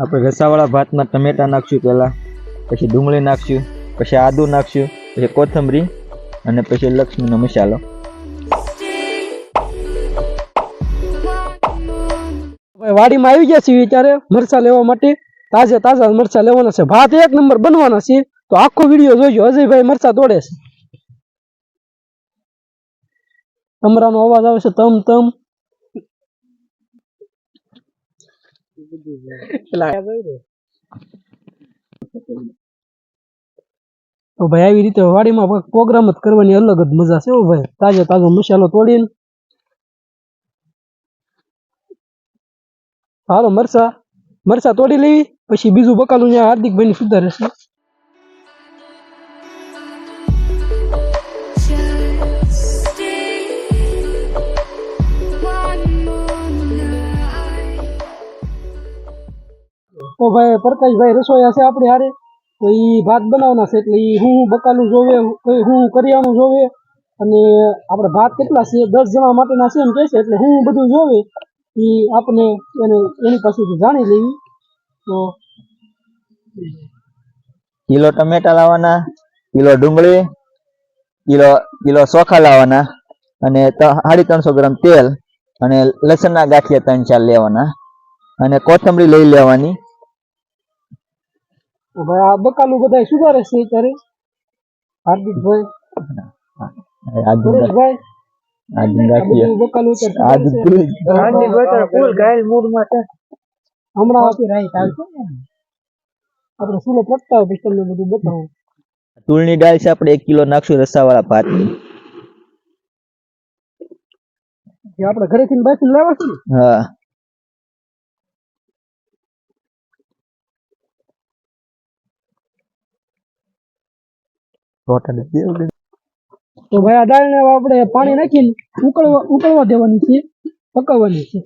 આપણે રસાવાળા ભાતમાં ટમેટા નાખશું પહેલાં, પછી ડુંગળી નાખશું, પછી આદુ નાખશું, પછી કોથમરી અને પછી લક્ષ્મીનો મસાલો. વાડીમાં આવી ગયા છીએ ત્યારે મરચા લેવા માટે. તાજે તાજા મરચા લેવાના છે. ભાત એક નંબર બનવાના છે તો આખો વીડિયો જોઈજો અજયભાઈ મરચા તોડે છે. તમરાનો અવાજ આવે છે તમ તમ. તો ભાઈ, આવી રીતે વાડીમાં પ્રોગ્રામ જ કરવાની અલગ જ મજા છે ભાઈ. તાજો તાજો મસાલો તોડીને. હાલો, મરસા મરસા તોડી લેવી, પછી બીજું બકાલું ત્યાં હાર્દિકભાઈ ની સુધારે છે તો ભાઈ પ્રકાશભાઈ રસોઈયા છે આપણે હારે. તો એ ભાત બનાવવાના છે, એટલે એ હું બકાલું જોવે હું કરિયાણું જોવે. અને આપણે ભાત કેટલા છે, દસ જણા માટેના છે એમ કહે છે, એટલે હું બધું જોવે. એ આપણે એને, એની પાસેથી જાણી લેવી. તો કિલો ટમેટા લાવવાના, કિલો ડુંગળી, કિલો કિલો ચોખા લાવવાના, અને સાડી ત્રણસો ગ્રામ તેલ, અને લસણના ગાંઠિયા ત્રણ ચાર લેવાના, અને કોથમરી લઈ લેવાની. તો ભાઈ આ બકાલું બધા સુધારે છે અત્યારે? હાર્દિકભાઈ ભાઈ? તુળની દાળ છે. આપણે એક કિલો નાખશું રસાવાળા ભાત. આપણે ઘરેથી બાકી લેવા છે હા તો ભાઈ આ દાળને આપણે પાણી નાખીને ઉકળવા ઉકળવા દેવાની છે પકવવાની છે.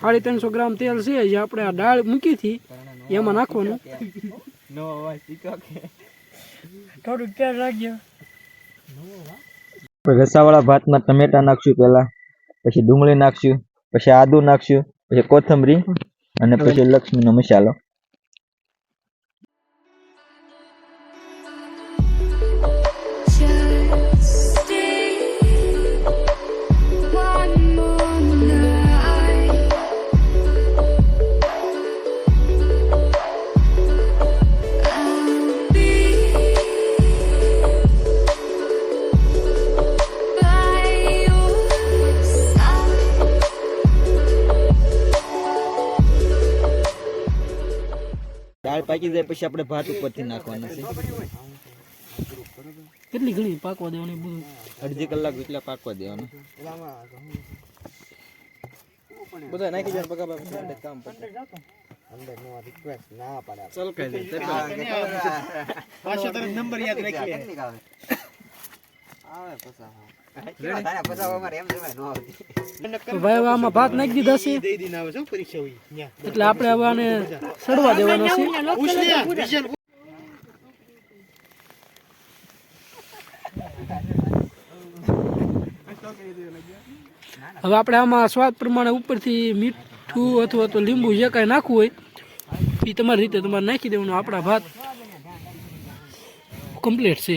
સાડી ત્રણસો ગ્રામ તેલ છે જે આપણે આ દાળ મૂકી હતી એમાં નાખવાનું. થોડુંક તેલ રાખજો રસાવાળા ભાતમાં ટમેટા નાખશું પહેલા પછી ડુંગળી નાખશું પછી આદુ નાખશું પછી કોથમરી અને પછી લક્ષ્મીનો મસાલો. દાળ પાકી જાય પછી આપણે ભાત ઉપરથી નાખવાના છે. કેટલી ઘણી પાકવા દેવાની બધું? અડધી કલાક જેટલા પાકવા દેવાના. બધા નાખી જાય પકા પકા કામ આમાં ભાત નાખી દીધા છે એટલે આપણે હવે આને સડવા દેવાનો છે. હવે આપણે આમાં સ્વાદ પ્રમાણે ઉપરથી મીઠું અથવા તો લીંબુ જે કાંઈ નાખવું હોય એ તમારી રીતે તમારે નાખી દેવાનું. આપણા ભાત કમ્પ્લીટ છે.